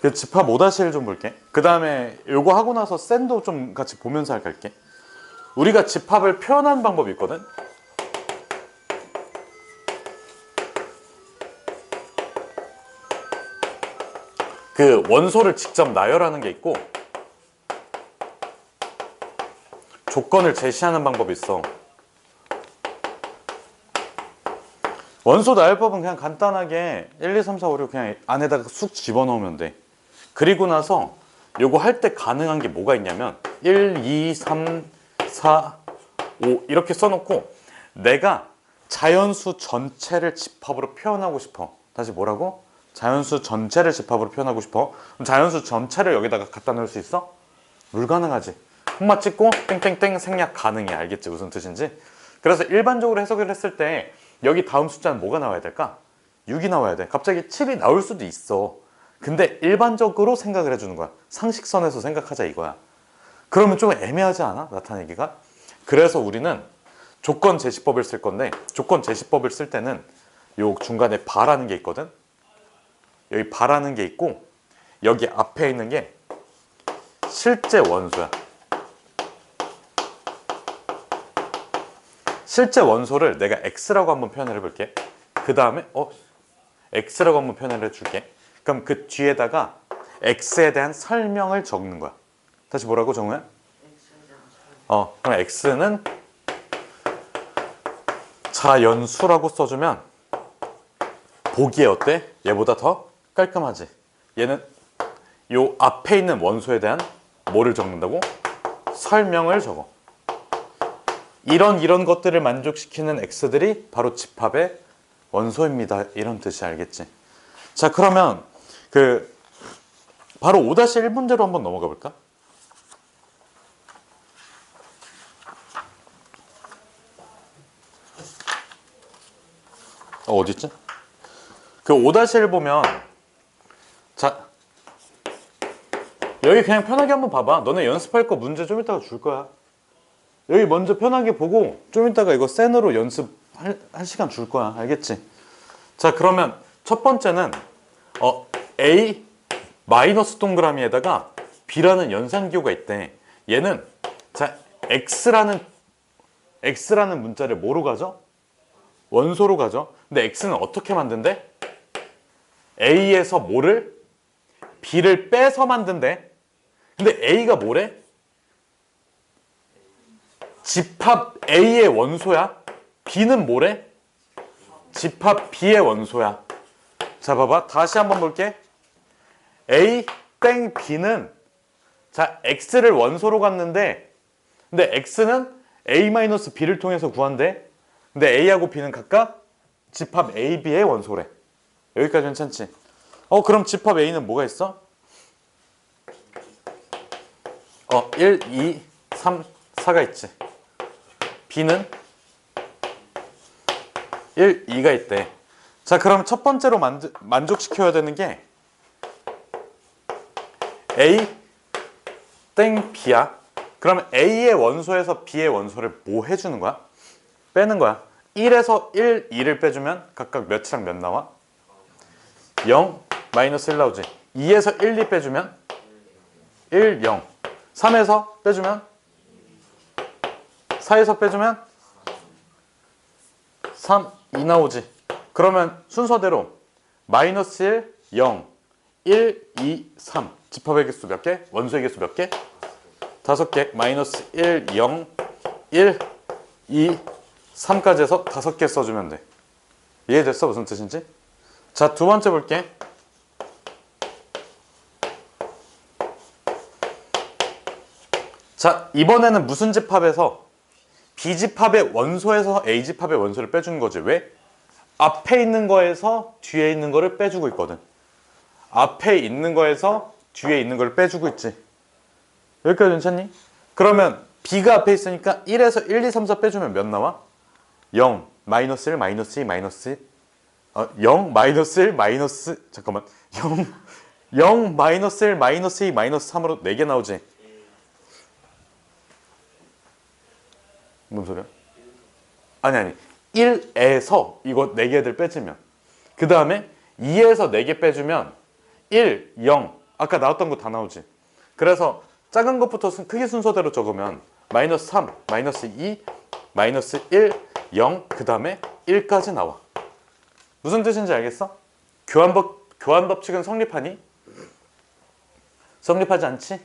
그 집합 5-1좀 볼게. 그 다음에 요거 하고 나서 샌도 좀 같이 보면서 할게. 우리가 집합을 표현하는 방법이 있거든. 그 원소를 직접 나열하는 게 있고 조건을 제시하는 방법이 있어. 원소 나열법은 그냥 간단하게 1, 2, 3, 4, 5, 6 그냥 안에다가 쑥 집어넣으면 돼. 그리고 나서 요거 할 때 가능한 게 뭐가 있냐면 1, 2, 3, 4, 5 이렇게 써놓고 내가 자연수 전체를 집합으로 표현하고 싶어. 다시 뭐라고? 자연수 전체를 집합으로 표현하고 싶어. 그럼 자연수 전체를 여기다가 갖다 놓을 수 있어? 불가능하지. 콤마 찍고 땡땡땡 생략 가능해. 알겠지? 무슨 뜻인지? 그래서 일반적으로 해석을 했을 때 여기 다음 숫자는 뭐가 나와야 될까? 6이 나와야 돼. 갑자기 7이 나올 수도 있어. 근데 일반적으로 생각을 해주는 거야. 상식선에서 생각하자 이거야. 그러면 좀 애매하지 않아? 나타내기가? 그래서 우리는 조건 제시법을 쓸 건데 조건 제시법을 쓸 때는 요 중간에 바라는 게 있거든. 여기 바라는 게 있고 여기 앞에 있는 게 실제 원소야. 실제 원소를 내가 x라고 한번 표현을 해볼게. 그 다음에 어 x라고 한번 표현을 해줄게. 그럼 그 뒤에다가 x에 대한 설명을 적는 거야. 다시 뭐라고 정우야? 어 그럼 x는 자연수라고 써주면 보기에 어때? 얘보다 더 깔끔하지. 얘는 요 앞에 있는 원소에 대한 뭐를 적는다고? 설명을 적어. 이런 이런 것들을 만족시키는 x들이 바로 집합의 원소입니다. 이런 뜻이 알겠지? 자 그러면 그 바로 5-1 문제로 한번 넘어가 볼까? 어, 어디 있지? 그 5-1 보면 자 여기 그냥 편하게 한번 봐봐. 너네 연습할 거 문제 좀 이따가 줄 거야. 여기 먼저 편하게 보고 좀 이따가 이거 센으로 연습할 할 시간 줄 거야. 알겠지? 자 그러면 첫 번째는 어, A 마이너스 동그라미에다가 B라는 연산기호가 있대. 얘는 자 X라는 X라는 문자를 뭐로 가죠? 원소로 가죠. 근데 X는 어떻게 만든대? A에서 뭐를? B를 빼서 만든대. 근데 A가 뭐래? 집합 A의 원소야. B는 뭐래? 집합 B의 원소야. 자, 봐봐. 다시 한번 볼게. A 땡 B는 자, X를 원소로 갔는데 근데 X는 A-B를 통해서 구한대. 근데 A하고 B는 각각 집합 A, B의 원소래. 여기까지 괜찮지? 어, 그럼 집합 A는 뭐가 있어? 어, 1, 2, 3, 4가 있지. B는 1, 2가 있대. 자, 그럼 첫 번째로 만, 만족시켜야 되는 게 A 땡 B야. 그러면 A의 원소에서 B의 원소를 뭐 해주는 거야? 빼는 거야. 1에서 1, 2를 빼주면 각각 몇이랑 몇 나와? 0, 마이너스 1 나오지. 2에서 1, 2 빼주면 1, 0. 3에서 빼주면 4에서 빼주면 3, 2 나오지. 그러면 순서대로 마이너스 1, 0, 1, 2, 3. 집합의 개수 몇 개? 원소의 개수 몇 개? 다섯 개. 마이너스 1, 0, 1, 2, 3까지 해서 다섯 개 써주면 돼. 이해됐어? 무슨 뜻인지? 자, 두 번째 볼게. 자, 이번에는 무슨 집합에서 B집합의 원소에서 A집합의 원소를 빼주는 거지. 왜? 앞에 있는 거에서 뒤에 있는 거를 빼주고 있거든. 앞에 있는 거에서 뒤에 있는 걸 빼주고 있지. 여기까지 괜찮니? 그러면 B가 앞에 있으니까 1에서 1, 2, 3, 4 빼주면 몇 나와? 0, 마이너스 1, 마이너스 2, 마이너스 1. 어, 0, 마이너스 1, 마이너스 잠깐만 0, 0, 마이너스 1, 마이너스 2, 마이너스 3으로 4개 나오지. 뭔 소리야? 아니 아니 1에서 이거 4개들 빼주면 그 다음에 2에서 4개 빼주면 1, 0, 아까 나왔던 거 다 나오지. 그래서 작은 것부터 순- 크기 순서대로 적으면 마이너스 3, 마이너스 2, 마이너스 1, 0, 그 다음에 1까지 나와. 무슨 뜻인지 알겠어? 교환법, 교환 법칙은 성립하니? 성립하지 않지?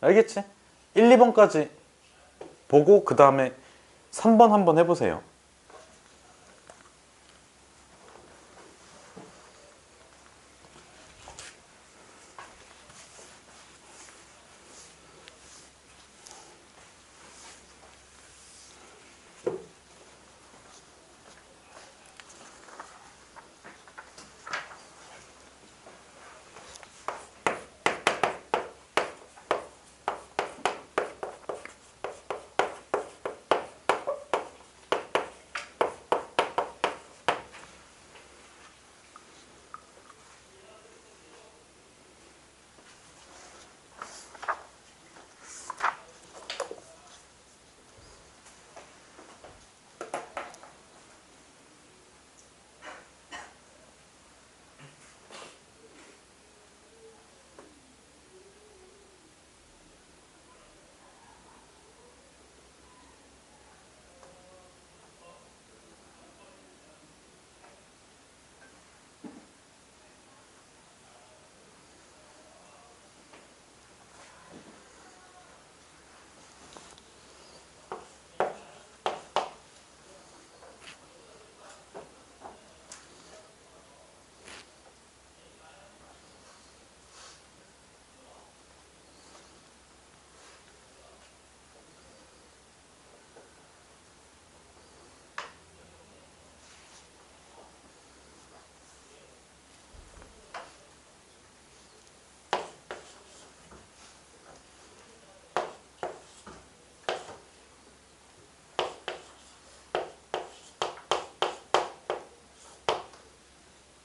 알겠지? 1, 2번까지 보고 그 다음에 3번 한번 해보세요.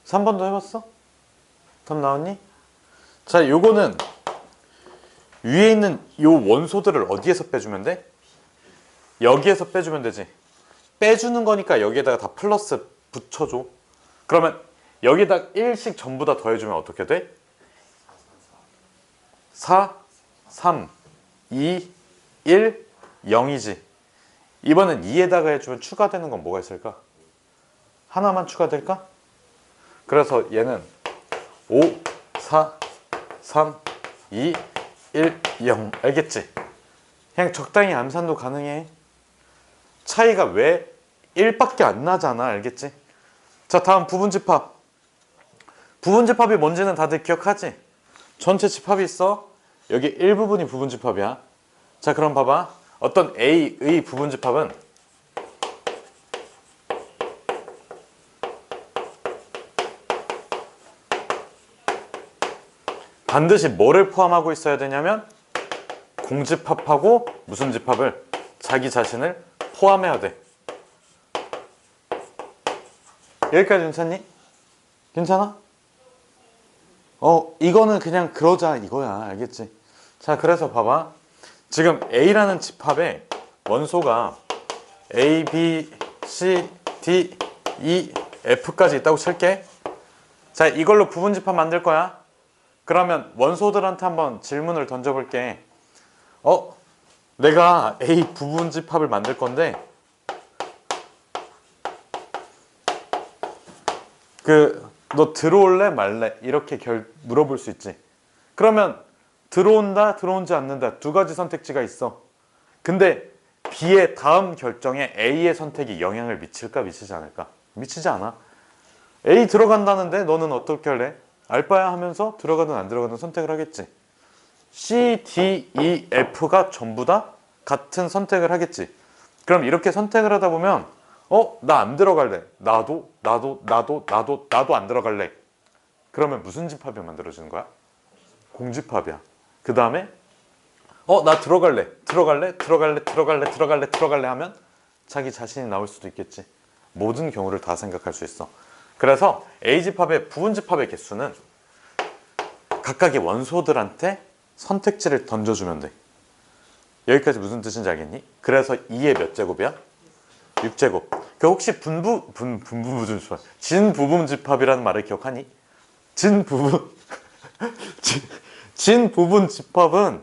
삼번도 해봤어? 답 나왔니? 자, 요거는 위에 있는 요 원소들을 어디에서 빼주면 돼? 여기에서 빼주면 되지. 빼주는 거니까 여기에다가 다 플러스 붙여줘. 그러면 여기다 1씩 전부 다 더해주면 어떻게 돼? 4, 3, 2, 1, 0이지. 이번엔 2에다가 해주면 추가되는 건 뭐가 있을까? 하나만 추가될까? 그래서 얘는 5, 4, 3, 2, 1, 0 알겠지? 그냥 적당히 암산도 가능해. 차이가 왜 1밖에 안 나잖아. 알겠지? 자 다음 부분집합. 부분집합이 뭔지는 다들 기억하지? 전체 집합이 있어? 여기 일부분이 부분집합이야. 자 그럼 봐봐. 어떤 A의 부분집합은 반드시 뭐를 포함하고 있어야 되냐면 공집합하고 무슨 집합을 자기 자신을 포함해야 돼. 여기까지 괜찮니? 괜찮아? 어, 이거는 그냥 그러자 이거야. 알겠지? 자, 그래서 봐봐. 지금 A라는 집합에 원소가 A, B, C, D, E, F까지 있다고 칠게. 자, 이걸로 부분집합 만들 거야. 그러면 원소들한테 한번 질문을 던져볼게. 어? 내가 A 부분 집합을 만들 건데 그 너 들어올래 말래 이렇게 결 물어볼 수 있지. 그러면 들어온다 들어오지 않는다 두 가지 선택지가 있어. 근데 B의 다음 결정에 A의 선택이 영향을 미칠까 미치지 않을까? 미치지 않아. A 들어간다는데 너는 어떻게 할래? 알바야 하면서 들어가든 안 들어가든 선택을 하겠지. C, D, E, F가 전부 다 같은 선택을 하겠지. 그럼 이렇게 선택을 하다 보면 어? 나 안 들어갈래. 나도, 나도, 나도, 나도, 나도 안 들어갈래. 그러면 무슨 집합이 만들어지는 거야? 공집합이야. 그 다음에 어? 나 들어갈래. 들어갈래. 들어갈래. 들어갈래. 들어갈래. 들어갈래 하면 자기 자신이 나올 수도 있겠지. 모든 경우를 다 생각할 수 있어. 그래서 A집합의 부분집합의 개수는 각각의 원소들한테 선택지를 던져주면 돼. 여기까지 무슨 뜻인지 알겠니? 그래서 2의 몇 제곱이야? 6제곱. 그 혹시 분부 분 분부분집합, 진부분집합이라는 말을 기억하니? 진부분 진 진 부분 집합은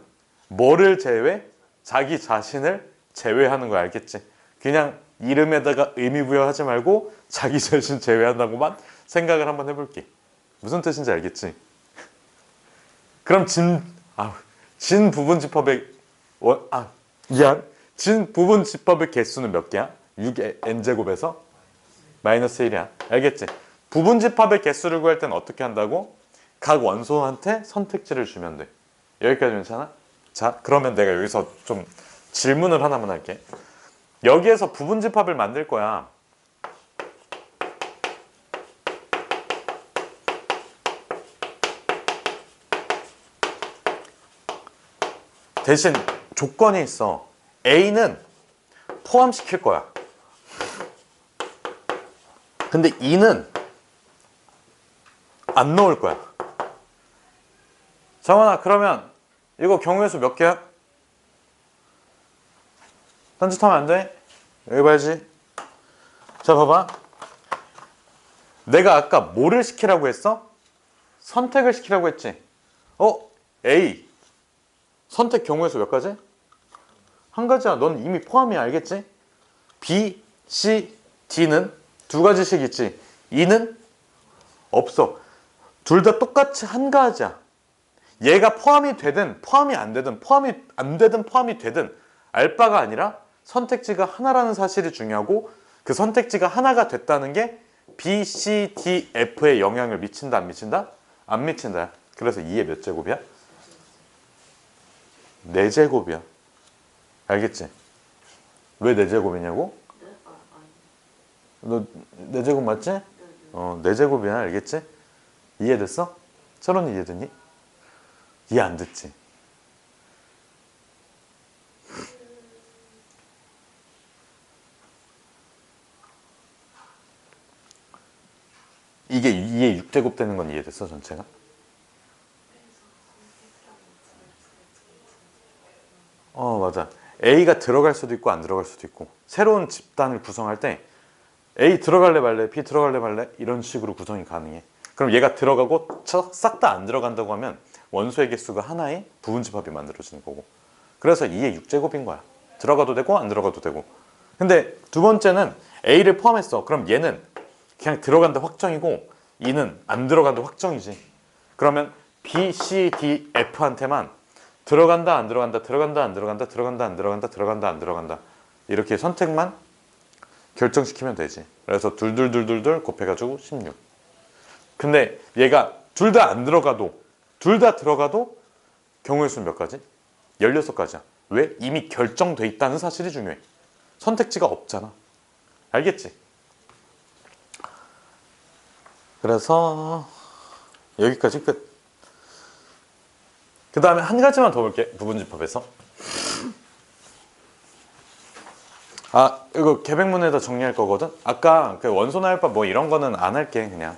뭐를 제외? 자기 자신을 제외하는 거 알겠지? 그냥 이름에다가 의미 부여하지 말고 자기 자신 제외한다고만 생각을 한번 해볼게. 무슨 뜻인지 알겠지? 그럼 진, 아, 진 부분 집합의 원, 아, 미안. 진 부분 집합의 개수는 몇 개야? 6의 n제곱에서 마이너스 1이야. 알겠지? 부분 집합의 개수를 구할 때는 어떻게 한다고? 각 원소한테 선택지를 주면 돼. 여기까지 괜찮아? 자, 그러면 내가 여기서 좀 질문을 하나만 할게. 여기에서 부분 집합을 만들 거야. 대신 조건이 있어. A는 포함시킬 거야. 근데 E는 안 넣을 거야. 정원아, 그러면 이거 경우의 수 몇 개야? 딴짓하면 안 돼? 여기 봐야지. 자, 봐봐. 내가 아까 뭐를 시키라고 했어? 선택을 시키라고 했지. 어? A. 선택 경우의 수몇 가지? 한 가지야. 넌 이미 포함이야. 알겠지? B, C, D는 두 가지씩 있지. E는 없어. 둘 다 똑같이 한 가지야. 얘가 포함이 되든 포함이 안 되든 포함이 안 되든 포함이 되든 알 바가 아니라 선택지가 하나라는 사실이 중요하고 그 선택지가 하나가 됐다는 게 B, C, D, F에 영향을 미친다 안 미친다? 안 미친다. 그래서 2의 몇 제곱이야? 4제곱이야. 알겠지? 왜 4제곱이냐고? 너 4제곱 맞지? 어, 4제곱이야. 알겠지? 이해됐어? 철원이 이해됐니? 이해 안 됐지? 이게 2의 6제곱 되는 건 이해됐어 전체가? 어 맞아. A가 들어갈 수도 있고 안 들어갈 수도 있고. 새로운 집단을 구성할 때 A 들어갈래 말래 B 들어갈래 말래? 이런 식으로 구성이 가능해. 그럼 얘가 들어가고 싹 다 안 들어간다고 하면 원소의 개수가 하나의 부분 집합이 만들어지는 거고. 그래서 2의 6제곱인 거야. 들어가도 되고 안 들어가도 되고. 근데 두 번째는 A를 포함했어. 그럼 얘는 그냥 들어간다 확정이고 E는 안 들어간다 확정이지. 그러면 B, C, D, F한테만 들어간다 안 들어간다 들어간다 안 들어간다 들어간다 안 들어간다 들어간다 안 들어간다. 이렇게 선택만 결정시키면 되지. 그래서 둘둘둘둘둘 곱해가지고 16 근데 얘가 둘 다 안 들어가도 둘 다 들어가도 경우의 수는 몇 가지? 16가지야. 왜? 이미 결정돼 있다는 사실이 중요해. 선택지가 없잖아. 알겠지? 그래서 여기까지 끝. 그 다음에 한 가지만 더 볼게. 부분집합에서. 아 이거 개백문에다 정리할 거거든. 아까 그 원소나열법 뭐 이런 거는 안 할게 그냥.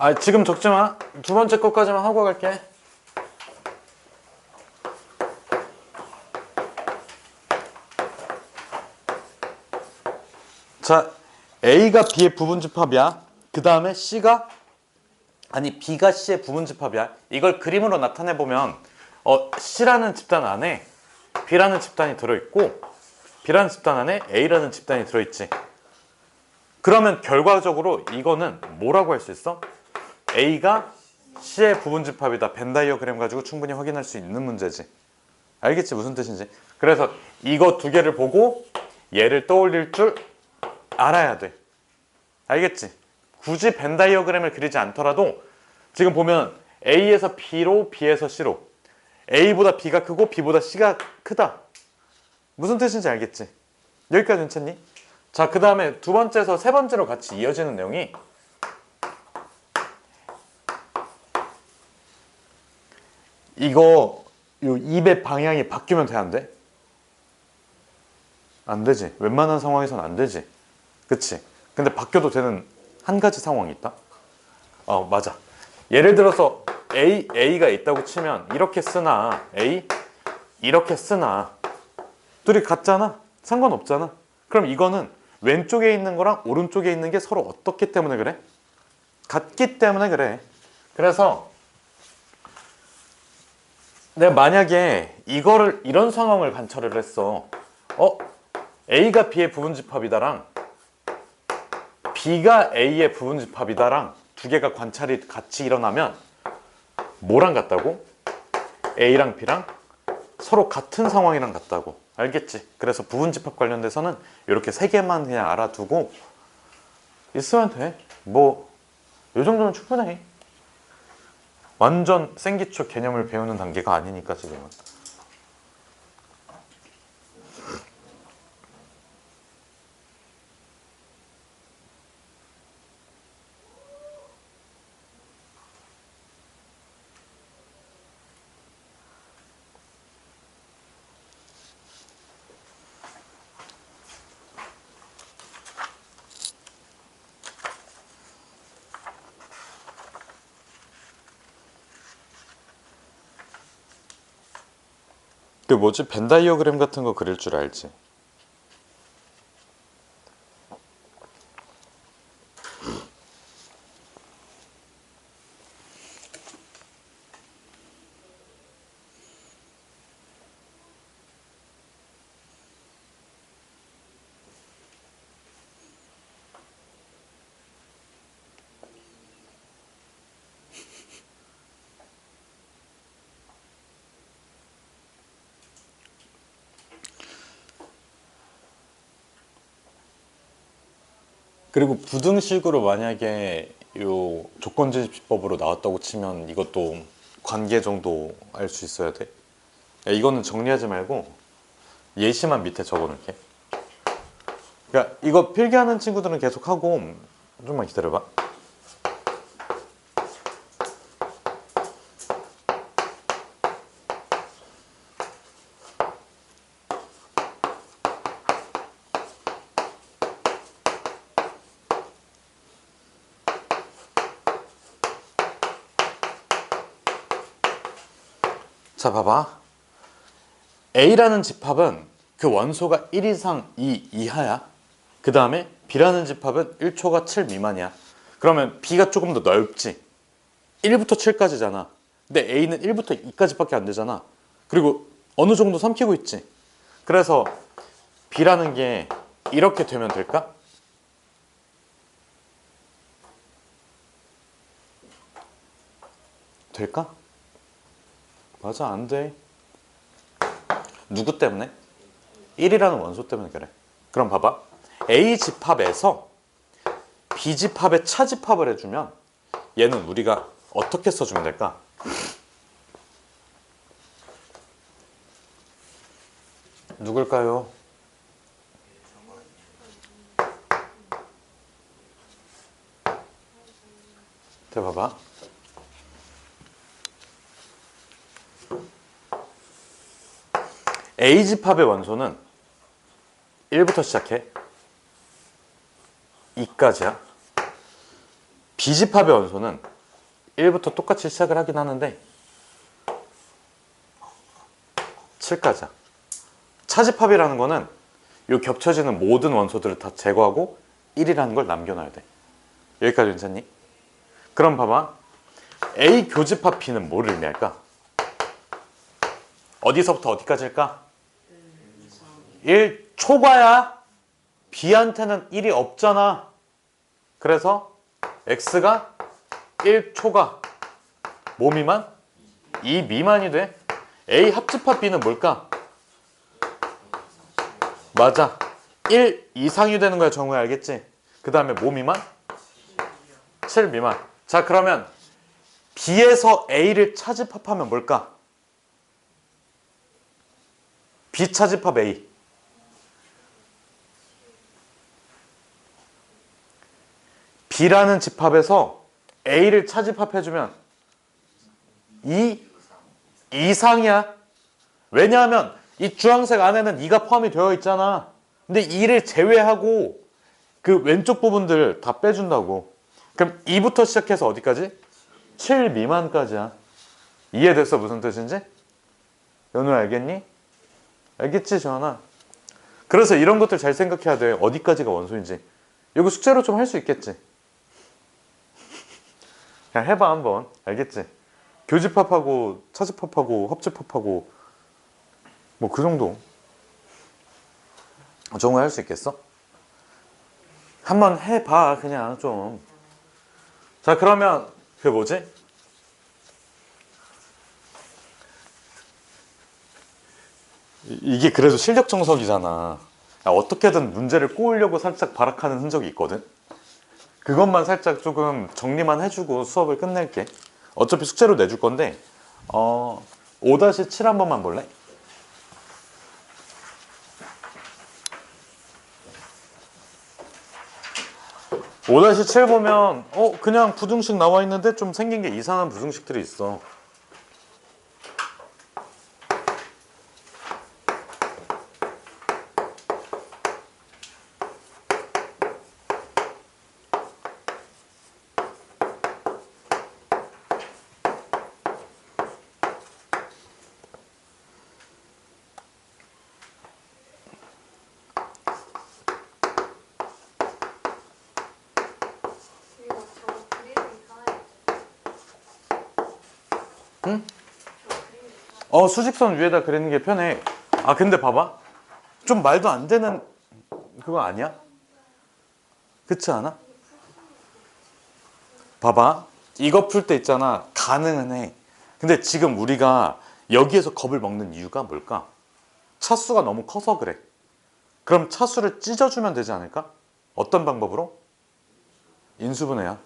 아 지금 적지 마. 두 번째 것까지만 하고 갈게. 자, A가 B의 부분집합이야. 그 다음에 C가 아니 B가 C의 부분집합이야. 이걸 그림으로 나타내 보면 어, C라는 집단 안에 B라는 집단이 들어있고 B라는 집단 안에 A라는 집단이 들어있지. 그러면 결과적으로 이거는 뭐라고 할 수 있어? A가 C의 부분 집합이다. 벤 다이어그램 가지고 충분히 확인할 수 있는 문제지. 알겠지 무슨 뜻인지. 그래서 이거 두 개를 보고 얘를 떠올릴 줄 알아야 돼. 알겠지? 굳이 벤 다이어그램을 그리지 않더라도 지금 보면 A에서 B로 B에서 C로 A보다 B가 크고 B보다 C가 크다. 무슨 뜻인지 알겠지? 여기까지 괜찮니? 자, 그 다음에 두 번째에서 세 번째로 같이 이어지는 내용이 이거 요 입의 방향이 바뀌면 돼, 안 돼? 안 되지. 웬만한 상황에선 안 되지. 그치? 근데 바뀌어도 되는 한 가지 상황이 있다? 어, 맞아. 예를 들어서 A, A가 있다고 치면 이렇게 쓰나 A 이렇게 쓰나 둘이 같잖아. 상관없잖아. 그럼 이거는 왼쪽에 있는 거랑 오른쪽에 있는 게 서로 어떻기 때문에 그래? 같기 때문에 그래. 그래서 내가 만약에 이거를 이런 상황을 관찰을 했어. 어? A가 B의 부분집합이다랑 B가 A의 부분집합이다랑 두 개가 관찰이 같이 일어나면 뭐랑 같다고? A랑 B랑 서로 같은 상황이랑 같다고 알겠지? 그래서 부분집합 관련돼서는 이렇게 세 개만 그냥 알아두고 있으면 돼. 뭐 이 정도면 충분해. 완전 생기초 개념을 배우는 단계가 아니니까 지금은. 그 뭐지 벤 다이어그램 같은 거 그릴 줄 알지? 그리고 부등식으로 만약에 요 조건제시법으로 나왔다고 치면 이것도 관계 정도 알 수 있어야 돼. 야, 이거는 정리하지 말고 예시만 밑에 적어놓을게. 그러니까 이거 필기하는 친구들은 계속 하고 좀만 기다려봐. 자, 봐봐. A라는 집합은 그 원소가 1 이상 2 이하야. 그 다음에 B라는 집합은 1초가 7 미만이야. 그러면 B가 조금 더 넓지. 1부터 7까지잖아. 근데 A는 1부터 2까지밖에 안 되잖아. 그리고 어느 정도 삼키고 있지. 그래서 B라는 게 이렇게 되면 될까? 될까? 맞아 안 돼. 누구 때문에? 1이라는 원소 때문에 그래. 그럼 봐봐. A 집합에서 B 집합의 차집합을 해주면 얘는 우리가 어떻게 써주면 될까? 누굴까요? 자 봐봐. A 집합의 원소는 1부터 시작해 2까지야. B 집합의 원소는 1부터 똑같이 시작을 하긴 하는데 7까지야. 차집합이라는 거는 이 겹쳐지는 모든 원소들을 다 제거하고 1이라는 걸 남겨놔야 돼. 여기까지 괜찮니? 그럼 봐봐. A 교집합 B는 뭐를 의미할까? 어디서부터 어디까지일까? 1 초과야. B한테는 1이 없잖아. 그래서 X가 1 초과. 뭐 미만? 2 미만이 돼. A 합집합 B는 뭘까? 맞아. 1 이상이 되는 거야, 정우야. 알겠지? 그 다음에 뭐 미만? 7 미만. 자, 그러면 B에서 A를 차집합하면 뭘까? B 차집합 A. B라는 집합에서 A를 차집합해주면 2 이상이야. 왜냐하면 이 주황색 안에는 2가 포함이 되어 있잖아. 근데 2를 제외하고 그 왼쪽 부분들 다 빼준다고. 그럼 2부터 시작해서 어디까지? 7 미만까지야. 이해됐어 무슨 뜻인지? 연우 알겠니? 알겠지 지원아? 그래서 이런 것들 잘 생각해야 돼. 어디까지가 원소인지. 이거 숙제로 좀 할 수 있겠지? 그냥 해봐 한번. 알겠지? 교집합하고 차집합하고 합집합하고 뭐 그 정도. 정말 할 수 있겠어? 한번 해봐 그냥 좀. 자 그러면 그 뭐지? 이- 이게 그래도 실력 정석이잖아. 야, 어떻게든 문제를 꼬으려고 살짝 발악하는 흔적이 있거든. 그것만 살짝 조금 정리만 해주고 수업을 끝낼게. 어차피 숙제로 내줄 건데, 어, 5-7 한 번만 볼래? 오 다시 7 보면, 어, 그냥 부등식 나와 있는데 좀 생긴 게 이상한 부등식들이 있어. 이거 저거 그리는 이상해. 어 수직선 위에다 그리는 게 편해 아 근데 봐봐 좀 말도 안 되는 그거 아니야? 그렇지 않아? 봐봐 이거 풀 때 있잖아 가능은 해 근데 지금 우리가 여기에서 겁을 먹는 이유가 뭘까? 차수가 너무 커서 그래 그럼 차수를 찢어주면 되지 않을까? 어떤 방법으로? 인수분해야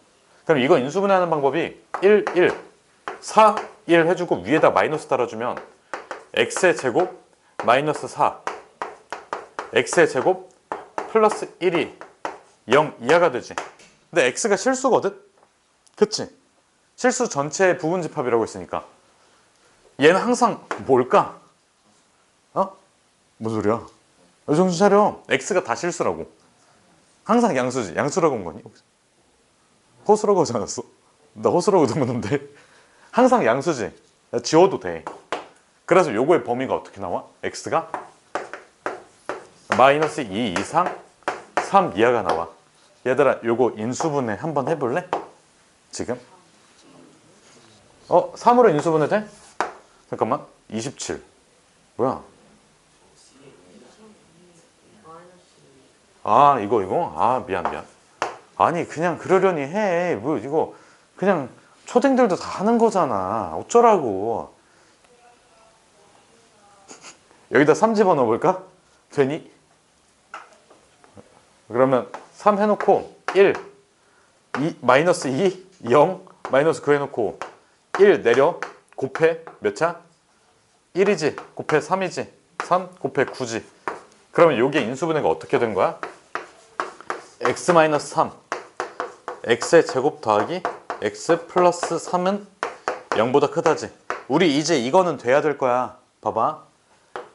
그럼 이거 인수분해하는 방법이 1, 1 4, 1 해주고 위에다 마이너스 달아주면 x의 제곱 마이너스 4 x의 제곱 플러스 1이 0 이하가 되지 근데 x가 실수거든? 그치? 실수 전체의 부분집합이라고 했으니까 얘는 항상 뭘까? 어? 뭔 소리야? 어, 정신 차려 x가 다 실수라고 항상 양수지 양수라고 한 거니? 허수라고 하지 않았어? 나 허수라고 듣는데 항상 양수지. 야, 지워도 돼. 그래서 요거의 범위가 어떻게 나와? x가 마이너스 2 이상 3 이하가 나와. 얘들아, 요거 인수분해 한번 해볼래? 지금? 어, 3으로 인수분해 돼? 잠깐만. 27. 뭐야? 아, 이거, 이거? 아, 미안, 미안. 아니, 그냥 그러려니 해. 뭐, 이거, 그냥 초딩들도 다 하는 거잖아. 어쩌라고. 여기다 3 집어넣어볼까? 되니? 그러면 3 해놓고 1, 2, 마이너스 2, 0, 마이너스 9 해놓고 1 내려 곱해 몇 차? 1이지 곱해 3이지 3 곱해 9지 그러면 요게 인수분해가 어떻게 된 거야? x 마이너스 3 x의 제곱 더하기 x 플러스 3은 0보다 크다지. 우리 이제 이거는 돼야 될 거야. 봐봐.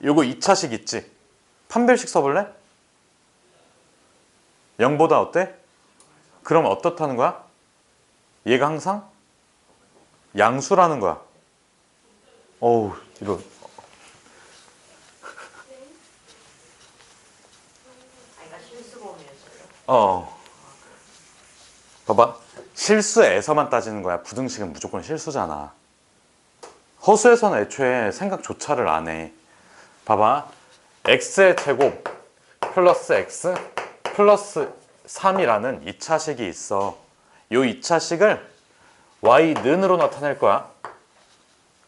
요거 2차식 있지? 판별식 써볼래? 0보다 어때? 그럼 어떻다는 거야? 얘가 항상 양수라는 거야. 어우, 이거. 실수범이었어요. 어. 봐봐. 실수에서만 따지는 거야. 부등식은 무조건 실수잖아. 허수에서는 애초에 생각조차를 안 해. 봐봐. x의 제곱 플러스 x 플러스 3이라는 2차식이 있어. 이 2차식을 y는으로 나타낼 거야.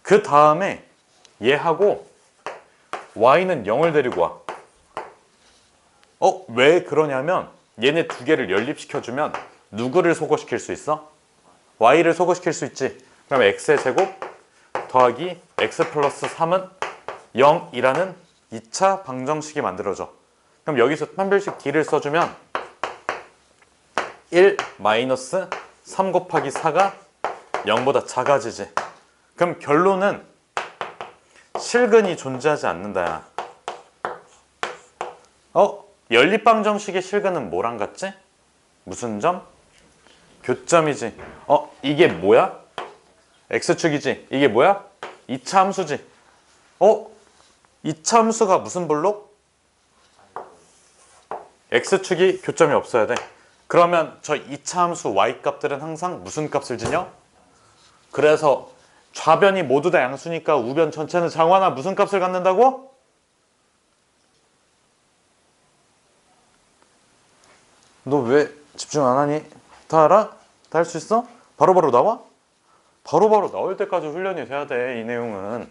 그 다음에 얘하고 y는 0을 데리고 와. 어, 왜 그러냐면 얘네 두 개를 연립시켜주면 누구를 소거시킬 수 있어? y를 소거시킬 수 있지. 그럼 x의 제곱 더하기 x 플러스 3은 0이라는 2차 방정식이 만들어져. 그럼 여기서 판별식 d를 써주면 1 마이너스 3 곱하기 4가 0보다 작아지지. 그럼 결론은 실근이 존재하지 않는다야. 어? 연립방정식의 실근은 뭐랑 같지? 무슨 점? 교점이지. 어, 이게 뭐야? x축이지. 이게 뭐야? 이차 함수지. 어? 이차 함수가 무슨 블록? x축이 교점이 없어야 돼. 그러면 저 이차 함수 y 값들은 항상 무슨 값을 지녀? 그래서 좌변이 모두 다 양수니까 우변 전체는 장화나 무슨 값을 갖는다고? 너 왜 집중 안 하니? 다 알아? 다 할 수 있어? 바로바로 나와? 바로 바로 나올 때까지 훈련이 돼야 돼, 이 내용은.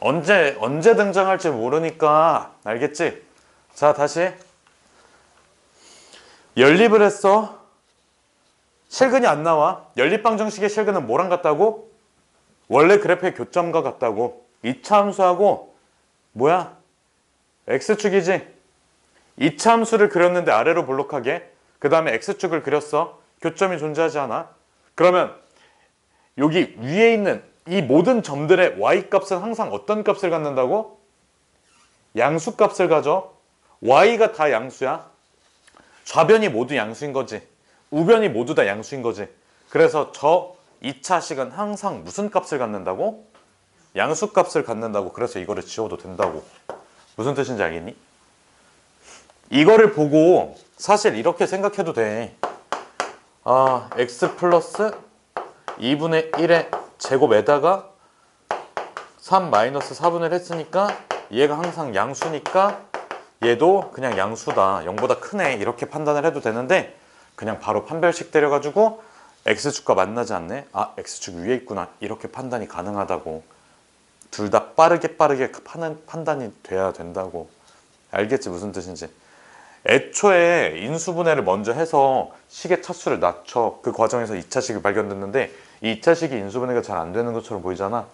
언제, 언제 등장할지 모르니까, 알겠지? 자, 다시. 연립을 했어. 실근이 안 나와. 연립방 정식의 실근은 뭐랑 같다고? 원래 그래프의 교점과 같다고. 이차 함수하고, 뭐야? x축이지? 이차 함수를 그렸는데 아래로 볼록하게 그 다음에 x축을 그렸어. 교점이 존재하지 않아. 그러면 여기 위에 있는 이 모든 점들의 y 값은 항상 어떤 값을 갖는다고? 양수 값을 가져. Y가 다 양수야. 좌변이 모두 양수인 거지. 우변이 모두 다 양수인 거지. 그래서 저 2차식은 항상 무슨 값을 갖는다고? 양수 값을 갖는다고. 그래서 이거를 지워도 된다고. 무슨 뜻인지 알겠니? 이거를 보고 사실 이렇게 생각해도 돼. 아, x 플러스 2분의 1의 제곱에다가 3 마이너스 4분을 했으니까 얘가 항상 양수니까 얘도 그냥 양수다. 0보다 크네. 이렇게 판단을 해도 되는데 그냥 바로 판별식 때려가지고 x축과 만나지 않네. 아, x축 위에 있구나. 이렇게 판단이 가능하다고. 둘 다 빠르게 빠르게 판- 판단이 돼야 된다고. 알겠지 무슨 뜻인지. 애초에 인수분해를 먼저 해서 식의 차수를 낮춰 그 과정에서 2차 식이 발견됐는데 이 2차 식이 인수분해가 잘 안 되는 것처럼 보이잖아.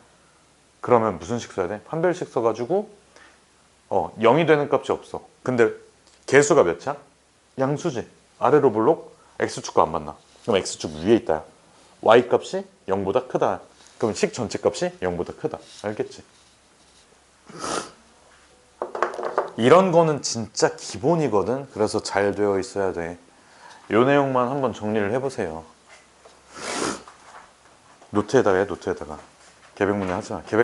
그러면 무슨 식 써야 돼? 판별식 써가지고 어 0이 되는 값이 없어. 근데 개수가 몇이야? 양수지. 아래로 볼록 x축과 안 만나? 그럼 x축 위에 있다. Y 값이 0보다 크다. 그럼 식 전체 값이 0보다 크다. 알겠지? 이런 거는 진짜 기본이거든. 그래서 잘 되어 있어야 돼. 요 내용만 한번 정리를 해보세요. 노트에다가 해, 노트에다가. 개백문제 하지 마. 개백